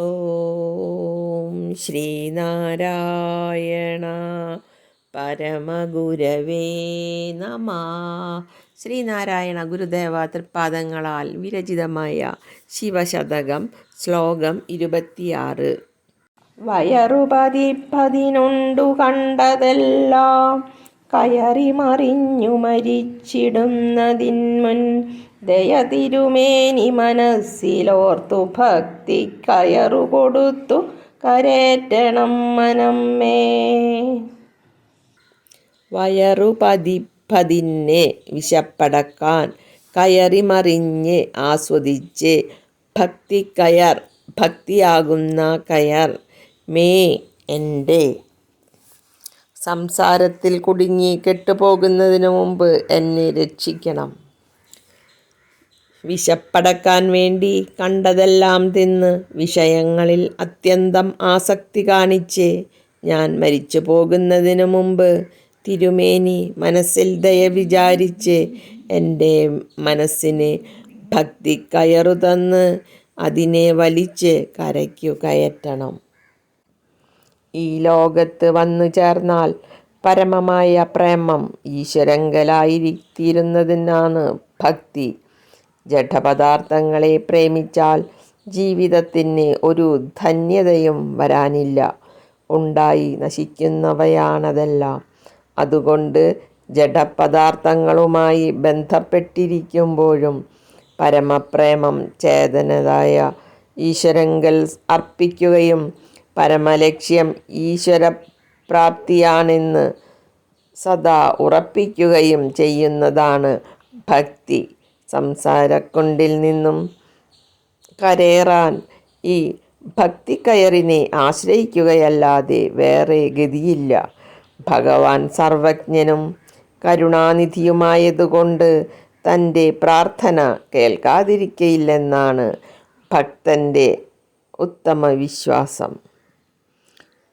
ഓം ശ്രീനാരായണ പരമഗുരവേ നമ. ശ്രീനാരായണ ഗുരുദേവ തൃപ്പാദങ്ങളാൽ വിരചിതമായ ശിവശതകം ശ്ലോകം ഇരുപത്തിയാറ്. വയറുപതി പതിനൊണ്ടു കണ്ടതെല്ലാം കയറി മറിഞ്ഞു മരിച്ചിടുന്നതിന്മുൻ ദയ തിരുമേനി മനസ്സിലോർത്തു ഭക്തി കയറു കൊടുത്തു കരേറ്റണം മനമ്മേ. വയറു പതി പതിന്നെ വിശപ്പടക്കാൻ കയറി മറിഞ്ഞ് ആസ്വദിച്ച് ഭക്തി കയർ ഭക്തിയാകുന്ന കയർ മേ എന്റെ സംസാരത്തിൽ കുടുങ്ങി കെട്ടുപോകുന്നതിന് മുമ്പ് എന്നെ രക്ഷിക്കണം. വിശപ്പടക്കാൻ വേണ്ടി കണ്ടതെല്ലാം തിന്ന് വിഷയങ്ങളിൽ അത്യന്തം ആസക്തി കാണിച്ച് ഞാൻ മരിച്ചു പോകുന്നതിനു മുമ്പ് തിരുമേനി മനസ്സിൽ ദയ വിചാരിച്ച് എന്റെ മനസ്സിന് ഭക്തി കയറു തന്ന് അതിനെ വലിച്ച് കരയ്ക്കു കയറ്റണം. ഈ ലോകത്ത് വന്നു ചേർന്നാൽ പരമമായ പ്രേമം ഈശ്വരങ്കലായിരിത്തിരുന്നതിനാണ് ഭക്തി. ജഡപദാർത്ഥങ്ങളെ പ്രേമിച്ചാൽ ജീവിതത്തിന് ഒരു ധന്യതയും വരാനില്ല. ഉണ്ടായി നശിക്കുന്നവയാണതെല്ലാം. അതുകൊണ്ട് ജഡപദാർത്ഥങ്ങളുമായി ബന്ധപ്പെട്ടിരിക്കുമ്പോഴും പരമപ്രേമം ചേതനതായ ഈശ്വരങ്കൽ അർപ്പിക്കുകയും പരമലക്ഷ്യം ഈശ്വരപ്രാപ്തിയാണെന്ന് സദാ ഉറപ്പിക്കുകയും ചെയ്യുന്നതാണ് ഭക്തി. സംസാരക്കൊണ്ടിൽ നിന്നും കരേറാൻ ഈ ഭക്തിക്കയറിനെ ആശ്രയിക്കുകയല്ലാതെ വേറെ ഗതിയില്ല. ഭഗവാൻ സർവജ്ഞനും കരുണാനിധിയുമായതുകൊണ്ട് തന്റെ പ്രാർത്ഥന കേൾക്കാതിരിക്കയില്ലെന്നാണ് ഭക്തന്റെ ഉത്തമ വിശ്വാസം